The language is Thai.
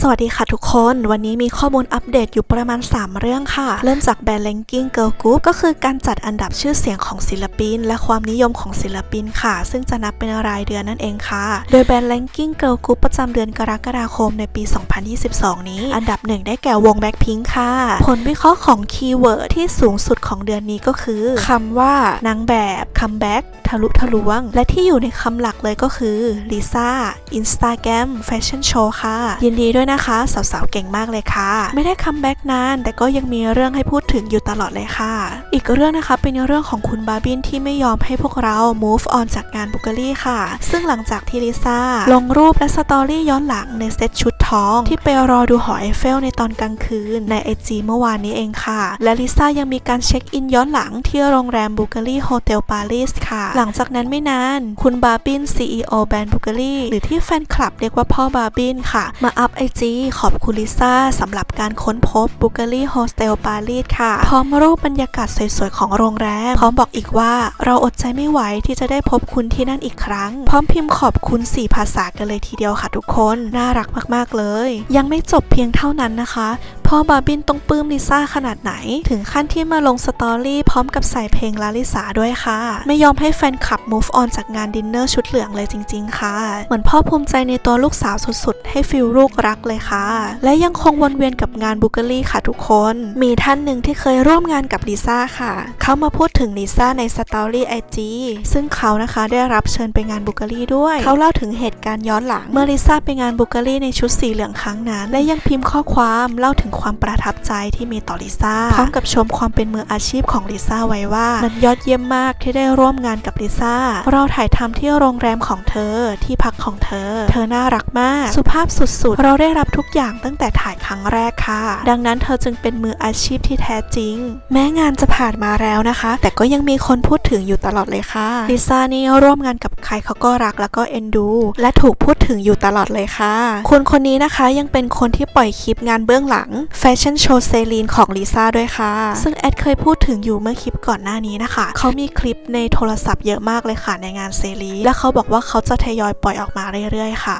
สวัสดีค่ะทุกคน วันนี้มีข้อมูลอัปเดตอยู่ประมาณ 3 เรื่องค่ะ เริ่มจากแบรนด์ Ranking Girl Group ก็คือการจัดอันดับชื่อเสียงของศิลปิน และความนิยมของศิลปินค่ะ ซึ่งจะนับเป็นรายเดือนนั่นเองค่ะ โดยแบรนด์ Ranking Girl Group ประจำเดือนกรกฎาคมในปี 2022 นี้ อันดับหนึ่งได้แก่วง Blackpink ค่ะ ผลวิเคราะห์ของคีย์เวิร์ดที่สูงสุดของเดือนนี้ก็คือคำว่านางแบบคัมแบ็กทะลุทะลวง และที่อยู่ในคำหลักเลยก็คือลิซ่าอินสตาแกรมแฟชั่นโชว์ค่ะ ยินดีด้วยนะคะ สาวๆเก่งมากเลยค่ะ ไม่ได้คัมแบ็กนาน แต่ก็ยังมีเรื่องให้พูดถึงอยู่ตลอดเลยค่ะ อีกเรื่องนะคะเป็นเรื่องของคุณบาร์บินที่ไม่ยอมให้พวกเรา move on จากงานบุกเกอรี่ค่ะ ซึ่งหลังจากที่ลิซ่าลงรูปและสตอรี่ย้อนหลังในเซตชุดท้อง ที่ไปรอดูหอไอเฟลในตอนกลางคืนในไอจีเมื่อวานนี้เองค่ะ และลิซ่ายังมีการเช็คอินย้อนหลังที่โรงแรมบุกเกอรี่โฮเทลปารีสค่ะ หลังจากนั้นไม่นาน คุณบาร์บิน CEO แบรนด์บุกเกอรี่หรือที่แฟนคลับเรียกว่าพ่อบาร์บินค่ะ มาอัพไอจีขอบคุณลิซ่าสำหรับการค้นพบบุกเกอรี่โฮสเทลปารีสค่ะ พร้อมรูปบรรยากาศสวยๆ ของโรงแรม พร้อมบอกอีกว่าเราอดใจไม่ไหวที่จะได้พบคุณที่นั่นอีกครั้ง พร้อมพิมพ์ขอบคุณ 4 ภาษากันเลยทีเดียวค่ะทุกคน น่ารักมากๆเลย ยังไม่จบเพียงเท่านั้นนะคะ พ่อบาร์บินต้องปลื้มลิซ่าขนาดไหน ถึงขั้นที่มาลงสตอรี่พร้อมกับใส่เพลงลาลิสาด้วยค่ะ ไม่ยอมให้แฟนคลับ move on จากงานดินเนอร์ชุดเหลืองเลยจริง ๆ ค่ะ เหมือนพ่อภูมิใจในตัวลูกสาวสุดๆ ให้ฟิลลูกรักเลยค่ะ และยังคงวนเวียนกับงานบุกเกอรี่ค่ะทุกคน มีท่านหนึ่งที่เคยร่วมงานกับลิซ่าค่ะ เขามาพูดถึงลิซ่าในสตอรี่ไอจีซึ่งเขานะคะได้รับเชิญไปงานบุกเกอรี่ด้วย เขาเล่าถึงเหตุการณ์ย้อนหลัง เมื่อลิซ่าไปงานบุกเกอรี่ในชุดสีเหลืองครั้งนั้น และยังพิมพ์ข้อความเล่าถึงความประทับใจที่มีต่อลิซ่าพร้อมกับชมความเป็นมืออาชีพของลิซ่าไว้ว่ามันยอดเยี่ยมมากที่ได้ร่วมงานกับลิซ่าเราถ่ายทำที่โรงแรมของเธอที่พักของเธอ เธอน่ารักมาก สุภาพสุดๆ เราได้รับทุกอย่างตั้งแต่ถ่ายครั้งแรกค่ะ ดังนั้นเธอจึงเป็นมืออาชีพที่แท้จริง แม้งานจะผ่านมาแล้วนะคะ แต่ก็ยังมีคนพูดถึงอยู่ตลอดเลยค่ะลิซ่านี่ร่วมงานกับใครเขาก็รักแล้วก็เอ็นดู และถูกพูดถึงอยู่ตลอดเลยค่ะ คนคนนี้นะคะยังเป็นคนที่ปล่อยคลิปงานเบื้องหลังแฟชั่นโชว์เซรีนของลิซ่าด้วยค่ะ ซึ่งแอดเคยพูดถึงอยู่เมื่อคลิปก่อนหน้านี้นะคะ เขามีคลิปในโทรศัพท์เยอะมากเลยค่ะในงานเซรีและเขาบอกว่าเขาจะทยอยปล่อยออกมาเรื่อยๆค่ะ